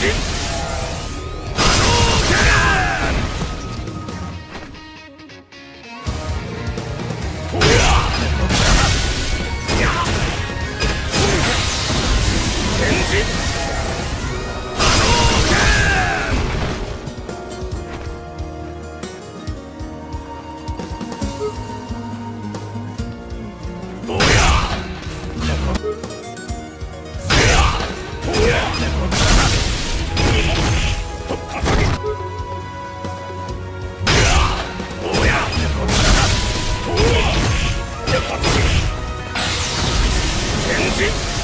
Dude. 엔진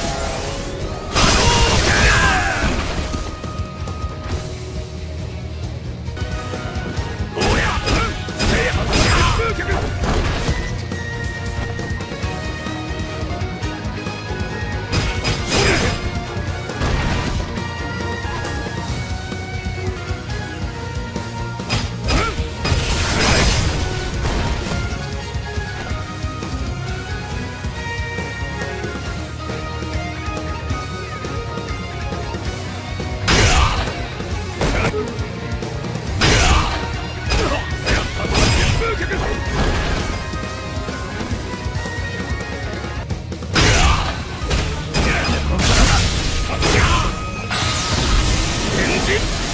it?